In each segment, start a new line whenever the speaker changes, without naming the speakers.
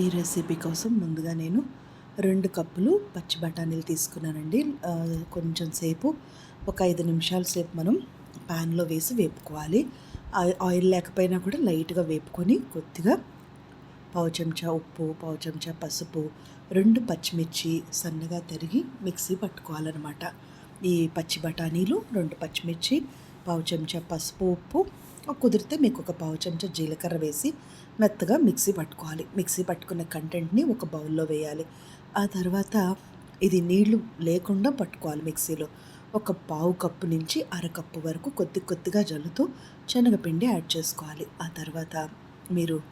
ఈ రెసిపీ కోసం ముందుగా నేను రెండు కప్పులు పచ్చి బఠానీలు తీసుకున్నానండి. కొంచెం సేపు ఒక ఐదు నిమిషాల సేపు మనం ప్యాన్లో వేసి వేపుకోవాలి. ఆయిల్ లేకపోయినా కూడా లైట్గా వేపుకొని కొద్దిగా పావు చెంచా ఉప్పు పావు చెంచా పసుపు రెండు పచ్చిమిర్చి సన్నగా తరిగి మిక్సీ పట్టుకోవాలన్నమాట. ఈ పచ్చి బఠానీలు రెండు పచ్చిమిర్చి పావు చెంచా పసుపు ఉప్పు కుదిరితే మీకు ఒక పావు చెంచా జీలకర్ర వేసి మెత్తగా మిక్సీ పట్టుకోవాలి. మిక్సీ పట్టుకున్న కంటెంట్ని ఒక బౌల్లో వేయాలి. ఆ తర్వాత ఇది నీళ్ళు లేకుండా పట్టుకోవాలి మిక్సీలో. ఒక పావు కప్పు నుంచి అరకప్పు వరకు కొద్ది కొద్దిగా జల్లుతూ శనగపిండి యాడ్ చేసుకోవాలి. ఆ తర్వాత మీరు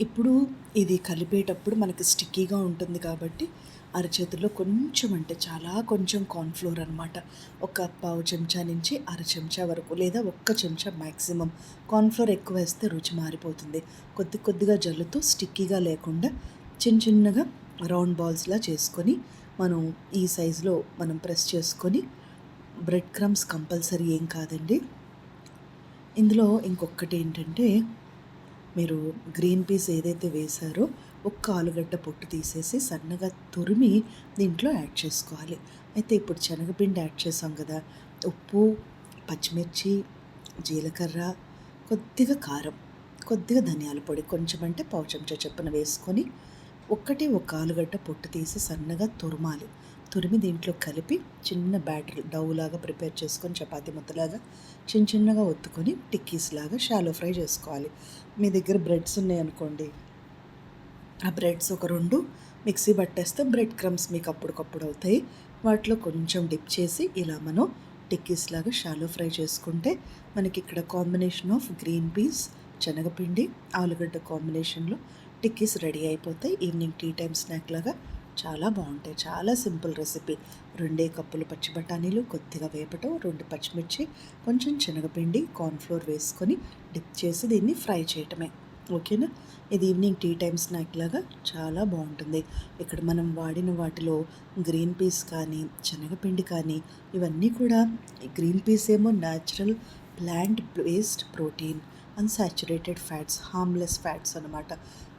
ఇప్పుడు ఇది కలిపేటప్పుడు మనకి స్టిక్కీగా ఉంటుంది కాబట్టి అరచేతిలో కొంచెం అంటే చాలా కొంచెం కార్న్ఫ్లోర్ అనమాట ఒక పావు చెంచా నుంచి అర చెంచా వరకు లేదా ఒక్క చెంచా మ్యాక్సిమం కార్న్ఫ్లోర్ ఎక్కువ వేస్తే రుచి మారిపోతుంది. కొద్ది కొద్దిగా జల్లుతూ స్టిక్కీగా లేకుండా చిన్న చిన్నగా రౌండ్ బాల్స్లా చేసుకొని మనం ఈ సైజులో మనం ప్రెస్ చేసుకొని బ్రెడ్ క్రమ్స్ కంపల్సరీ ఏం కాదండి. ఇందులో ఇంకొకటి ఏంటంటే మీరు గ్రీన్ పీస్ ఏదైతే వేశారో ఒక్క ఆలుగడ్డ పొట్టు తీసేసి సన్నగా తురిమి దీంట్లో యాడ్ చేసుకోవాలి. అయితే ఇప్పుడు శనగపిండి యాడ్ చేసాం కదా ఉప్పు పచ్చిమిర్చి జీలకర్ర కొద్దిగా కారం కొద్దిగా ధనియాల పొడి కొంచెం అంటే పావు చెంచా చొప్పున వేసుకొని ఒక్కటి ఒక ఆలుగడ్డ పొట్టు తీసి సన్నగా తురమాలి. తురిమి దీంట్లో కలిపి చిన్న బ్యాటర్ డౌలాగా లాగా ప్రిపేర్ చేసుకొని చపాతీ ముద్దలాగా చిన్న చిన్నగా ఒత్తుకొని టిక్కీస్ లాగా షాలో ఫ్రై చేసుకోవాలి. మీ దగ్గర బ్రెడ్స్ ఉన్నాయనుకోండి ఆ బ్రెడ్స్ ఒక రెండు మిక్సీ పట్టేస్తే బ్రెడ్ క్రమ్స్ మీకు అప్పటికప్పుడు అవుతాయి. వాటిలో కొంచెం డిప్ చేసి ఇలా మనం టిక్కీస్ లాగా షాలో ఫ్రై చేసుకుంటే మనకి ఇక్కడ కాంబినేషన్ ఆఫ్ గ్రీన్ పీస్ శనగపిండి ఆలుగడ్డ కాంబినేషన్లో టిక్కీస్ రెడీ అయిపోతాయి. ఈవినింగ్ టీ టైం స్నాక్ లాగా చాలా బాగుంటాయి. చాలా సింపుల్ రెసిపీ. రెండే కప్పులు పచ్చి బఠానీలు కొద్దిగా వేపటం రెండు పచ్చిమిర్చి కొంచెం శనగపిండి కార్న్ఫ్లోర్ వేసుకొని డిప్ చేసి దీన్ని ఫ్రై చేయటమే. ఓకేనా? ఇది ఈవినింగ్ టీ టైం స్నాక్ లాగా చాలా బాగుంటుంది. ఇక్కడ మనం వాడిన వాటిలో గ్రీన్ పీస్ కానీ శనగపిండి కానీ ఇవన్నీ కూడా గ్రీన్ పీస్ ఏమో natural plant based protein unsaturated fats harmless fats అనమాట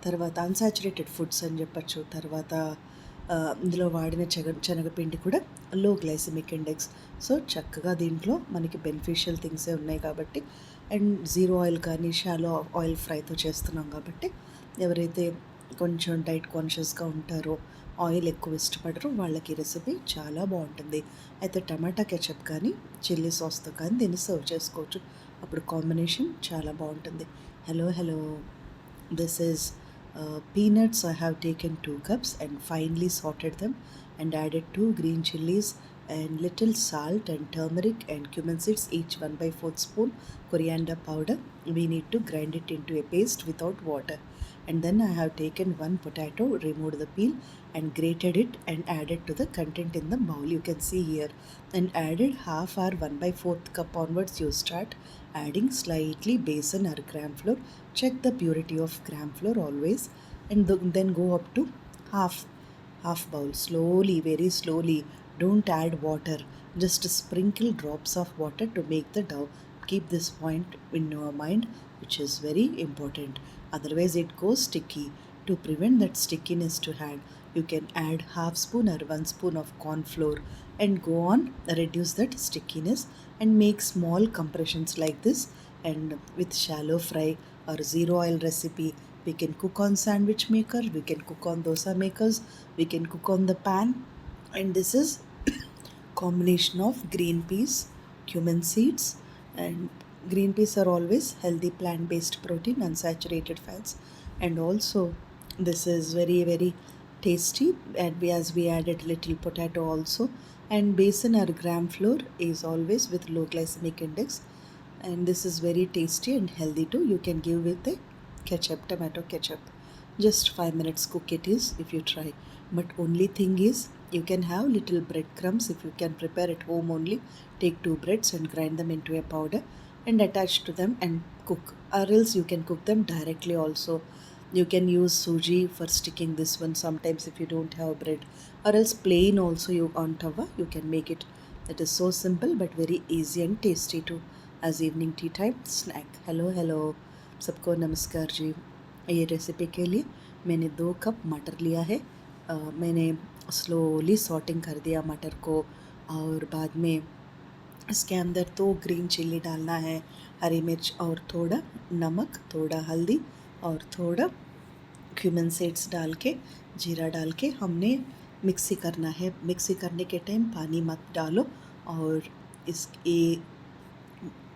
తర్వాత అన్సాచురేటెడ్ ఫుడ్స్ అని చెప్పచ్చు. తర్వాత ఇందులో వాడిన చెగ శనగపిండి కూడా లో గ్లైసమిక్ ఇండెక్స్. సో చక్కగా దీంట్లో మనకి బెనిఫిషియల్ థింగ్సే ఉన్నాయి కాబట్టి అండ్ జీరో ఆయిల్ కానీ షాలో ఆయిల్ ఫ్రైతో చేస్తున్నాం కాబట్టి ఎవరైతే కొంచెం డైట్ కాన్షియస్గా ఉంటారో ఆయిల్ ఎక్కువ ఇష్టపడరు వాళ్ళకి రెసిపీ చాలా బాగుంటుంది. అయితే టమాటా కెచప్ కానీ చిల్లీ సాస్తో కానీ దీన్ని సర్వ్ చేసుకోవచ్చు. అప్పుడు కాంబినేషన్ చాలా బాగుంటుంది. Hello hello. This is uh, peanuts i have taken 2 cups and finely sorted them and added 2 green chilies and little salt and turmeric and cumin seeds each 1 by 4 spoon coriander powder. We need to grind it into a paste without water. And then i have taken one potato removed the peel and grated it and added to the content in the bowl. You can see here. And added half or 1 by 4th cup onwards you start adding slightly besan or gram flour. Check the purity of gram flour always. And th- then go up to half half bowl. Slowly very slowly don't add water. Just sprinkle drops of water to make the dough. Keep this point in your mind which is very important. Otherwise it goes sticky. To prevent that stickiness to hand you can add half spoon or one spoon of corn flour and go on reduce that stickiness and make small compressions like this. And with shallow fry or zero oil recipe we can cook on sandwich maker we can cook on dosa makers we can cook on the pan. And this is combination of green peas cumin seeds and green peas are always healthy plant based protein unsaturated fats. And also this is very very tasty and as we added little potato also. And basin or gram flour is always with low glycemic index. And this is very tasty and healthy too. You can give with a ketchup tomato ketchup. Just 5 minutes cook it is if you try. But only thing is you can have little breadcrumbs if you can prepare at home only take two breads and grind them into a powder and attach to them and cook or else you can cook them directly also you can use suji for sticking this one sometimes if you don't have bread or else plain also you on tawa you can make it it is so simple but very easy and tasty too as evening tea time snack hello hello सबको नमस्कार जी ये recipe के लिए मैंने दो cup मटर लिया है अ, मैंने स्लोली सॉटिंग कर दिया मटर को और बाद में इसके अंदर तो ग्रीन चिल्ली डालना है, हरी मिर्च और थोड़ा नमक, थोड़ा हल्दी और थोड़ा क्यूमन सीड्स डाल के, जीरा डाल के हमने मिक्सी करना है। मिक्सी करने के टाइम पानी मत डालो और इस ये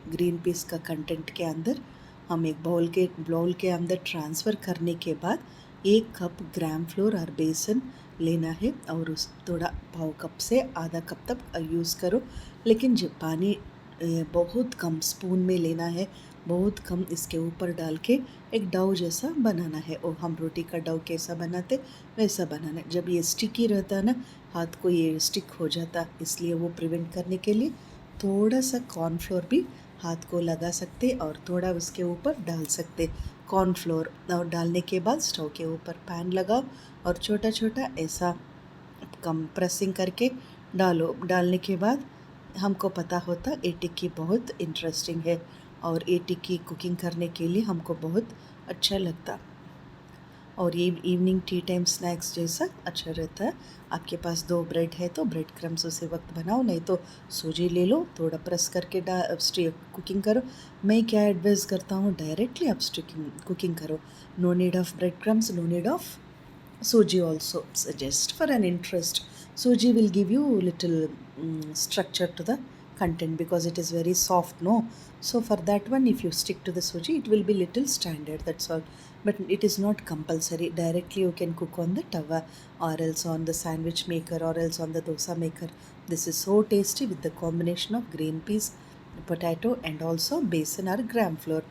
ग्रीन पीस का कंटेंट के अंदर हम एक बाउल के बाउल के अंदर ट्रांसफ़र करने के बाद एक कप ग्राम फ्लोर और बेसन लेना है और उस थोड़ा पाव कप से आधा कप तक यूज़ करो। लेकिन जब पानी बहुत कम स्पून में लेना है। बहुत कम इसके ऊपर डाल के एक डव जैसा बनाना है। और हम रोटी का डव कैसा बनाते, वैसा बनाना। है जब ये स्टिकी रहता ना, हाथ को ये स्टिक हो जाता इसलिए वो प्रिवेंट करने के लिए। थोड़ा सा कॉर्नफ्लोर भी हाथ को लगा सकते और थोड़ा उसके ऊपर डाल सकते। कॉर्नफ्लोर और डालने के बाद स्टोव के ऊपर पैन लगाओ और छोटा छोटा ऐसा कम प्रेसिंग करके डालो। डालने के बाद हमको पता होता ए टिक्की बहुत इंटरेस्टिंग है और ए टिक्की कुकिंग करने के लिए हमको बहुत अच्छा लगता। और ये इवनिंग टी टाइम स्नैक्स जैसा अच्छा रहता है। आपके पास दो ब्रेड है तो ब्रेड क्रम्स उसे वक्त बनाओ, नहीं तो सूजी ले लो, थोड़ा प्रेस करके डा कुकिंग करो। मैं क्या एडवाइस करता हूँ? डायरेक्टली आप स्टिकिंग कुकिंग करो। No need of bread crumbs no need of suji also suggest for an interest suji will give you little structure to the content because it is very soft, no? So for that one, if you stick to the suji, it will be little standard. That's all. But it is not compulsory. Directly you can cook on the tawa or else on the sandwich maker or else on the dosa maker. This is so tasty with the combination of green peas, potato, and also besan or gram flour.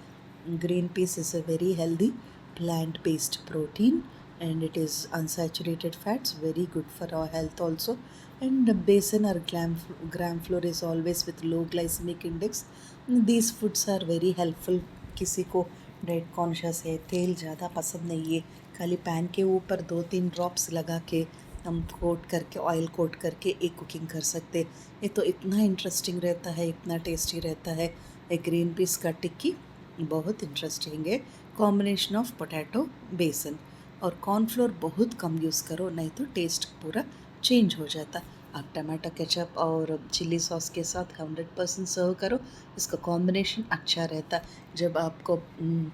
Green peas is a very healthy plant-based protein and it is unsaturated fats very good for our health also. And besan or gram, gram flour is always with low glycemic index. These foods are very helpful. किसी को diet conscious है तेल ज़्यादा पसंद नहीं है खाली pan के ऊपर दो तीन ड्रॉप्स लगा के हम कोट करके ऑयल कोट करके एक कुकिंग कर सकते ये तो इतना इंटरेस्टिंग रहता है इतना टेस्टी रहता है। एक ग्रीन पीस का टिक्की बहुत इंटरेस्टिंग है। कॉम्बिनेशन ऑफ़ पोटैटो बेसन और कॉर्नफ्लोर बहुत कम यूज़ करो नहीं तो टेस्ट पूरा चेंज हो जाता। आप टमाटर केचप और चिल्ली सॉस के साथ हंड्रेड परसेंट सर्व करो इसका कॉम्बिनेशन अच्छा रहता। जब आपको हम्म,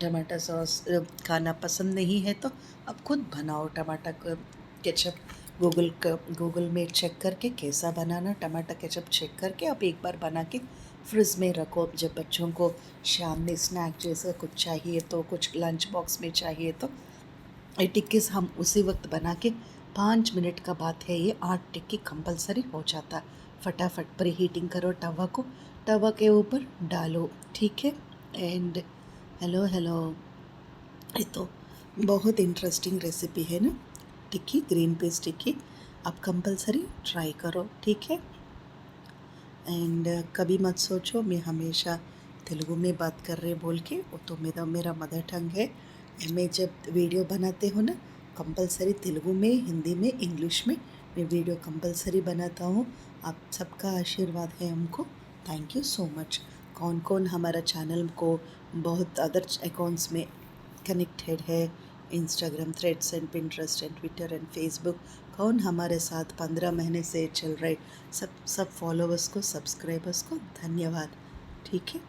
टमाटर सॉस खाना पसंद नहीं है तो आप खुद बनाओ टमाटर केचप गूगल गूगल में चेक करके कैसा बनाना टमाटर केचप चेक करके आप एक बार बना के फ्रिज में रखो। जब बच्चों को शाम में स्नैक जैसा कुछ चाहिए तो कुछ लंच बॉक्स में चाहिए तो टिक्कीस हम उसी वक्त बना के पाँच मिनट का बात है, ये आठ टिक्की कंपलसरी हो जाता है। फटाफट प्री हीटिंग करो तवा को, तवा के ऊपर डालो, ठीक है? एंड हेलो हेलो ये तो बहुत इंटरेस्टिंग रेसिपी है ना? टिक्की ग्रीन पीस टिक्की, आप कंपलसरी ट्राई करो, ठीक है? एंड कभी मत सोचो, मैं हमेशा तेलुगु में बात कर रहे बोल के, वो तो मेरा मेरा मदर टंग है। मैं जब वीडियो बनाते हो ना, कंपलसरी तेलुगु में, हिंदी में, इंग्लिश में, मैं वीडियो कंपलसरी बनाता हूँ। आप सबका आशीर्वाद है हमको। थैंक यू सो मच कौन कौन हमारा चैनल को बहुत अदर अकाउंट्स में कनेक्टेड है? Instagram Threads and Pinterest and Twitter and Facebook कौन हमारे साथ पंद्रह महीने से चल रहे? सब सब फॉलोवर्स को सब्सक्राइबर्स को धन्यवाद। ठीक है?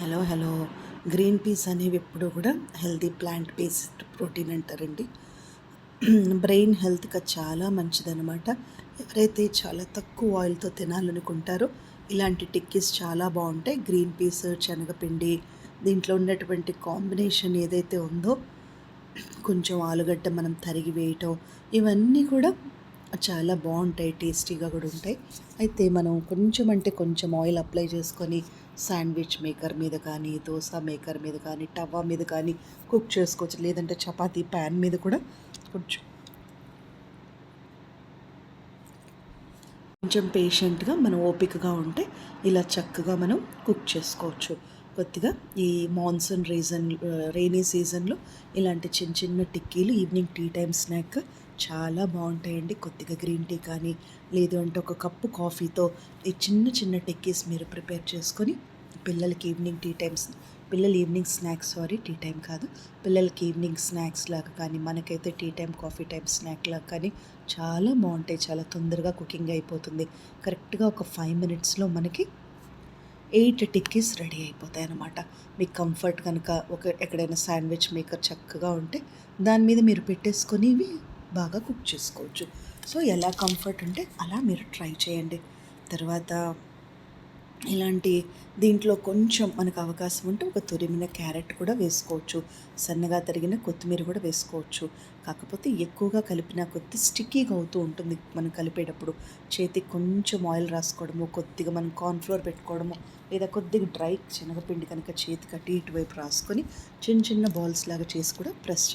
हेलो हेलो గ్రీన్ పీస్ అనేవి ఎప్పుడూ కూడా హెల్తీ ప్లాంట్ బేస్డ్ ప్రోటీన్ అంటారండి. బ్రెయిన్ హెల్త్కి చాలా మంచిదన్నమాట. ఎవరైతే చాలా తక్కువ ఆయిల్తో తినాలనుకుంటారో ఇలాంటి టిక్కీస్ చాలా బాగుంటాయి. గ్రీన్ పీస్ శనగపిండి దీంట్లో ఉన్నటువంటి కాంబినేషన్ ఏదైతే ఉందో కొంచెం ఆలుగడ్డ మనం తరిగి వేయటం ఇవన్నీ కూడా చాలా బాగుంటాయి టేస్టీగా కూడా ఉంటాయి. అయితే మనం కొంచెం అంటే కొంచెం ఆయిల్ అప్లై చేసుకొని శాండ్విచ్ మేకర్ మీద కానీ దోశ మేకర్ మీద కానీ టవా మీద కానీ కుక్ చేసుకోవచ్చు. లేదంటే చపాతీ ప్యాన్ మీద కూడా కొంచెం కొంచెం పేషెంట్గా మనం ఓపికగా ఉంటే ఇలా చక్కగా మనం కుక్ చేసుకోవచ్చు. కొద్దిగా ఈ మాన్సూన్ రీజన్ రెయినీ సీజన్లో ఇలాంటి చిన్న చిన్న టిక్కీలు ఈవినింగ్ టీ టైం స్నాక్ చాలా బాగుంటాయండి. కొద్దిగా గ్రీన్ టీ కానీ లేదు అంటే ఒక కప్పు కాఫీతో ఈ చిన్న చిన్న టిక్కీస్ మీరు ప్రిపేర్ చేసుకొని పిల్లలకి ఈవినింగ్ టీ టైమ్స్ పిల్లలు evening snacks sorry tea time కాదు పిల్లలకి ఈవినింగ్ స్నాక్స్ లాగా కానీ మనకైతే tea time coffee time snack లాగా కానీ చాలా బాగుంటాయి. చాలా తొందరగా కుకింగ్ అయిపోతుంది. కరెక్ట్గా ఒక ఫైవ్ మినిట్స్లో మనకి ఎయిట్ టిక్కీస్ రెడీ అయిపోతాయి అన్నమాట. మీకు కంఫర్ట్ కనుక ఒక ఎక్కడైనా శాండ్విచ్ మేకర్ చక్కగా ఉంటే దాని మీద మీరు పెట్టేసుకొని ఇవి బాగా కుక్ చేసుకోవచ్చు. సో ఎలా కంఫర్ట్ ఉంటే అలా మీరు ట్రై చేయండి. తర్వాత ఇలాంటి దీంట్లో కొంచెం మనకు అవకాశం ఉంటే ఒక తురిమిన క్యారెట్ కూడా వేసుకోవచ్చు. సన్నగా తరిగిన కొత్తిమీర కూడా వేసుకోవచ్చు. కాకపోతే ఎక్కువగా కలిపిన కొద్ది స్టిక్కీగా అవుతూ ఉంటుంది మనం కలిపేటప్పుడు. చేతికి కొంచెం ఆయిల్ రాసుకోవడము కొద్దిగా మనం కార్న్ఫ్లోర్ పెట్టుకోవడము లేదా కొద్దిగా డ్రై శనగపిండి కనుక చేతికి అటు ఇటువైపు రాసుకొని చిన్న చిన్న బాల్స్ లాగా చేసి కూడా ప్రెస్ చేయాలి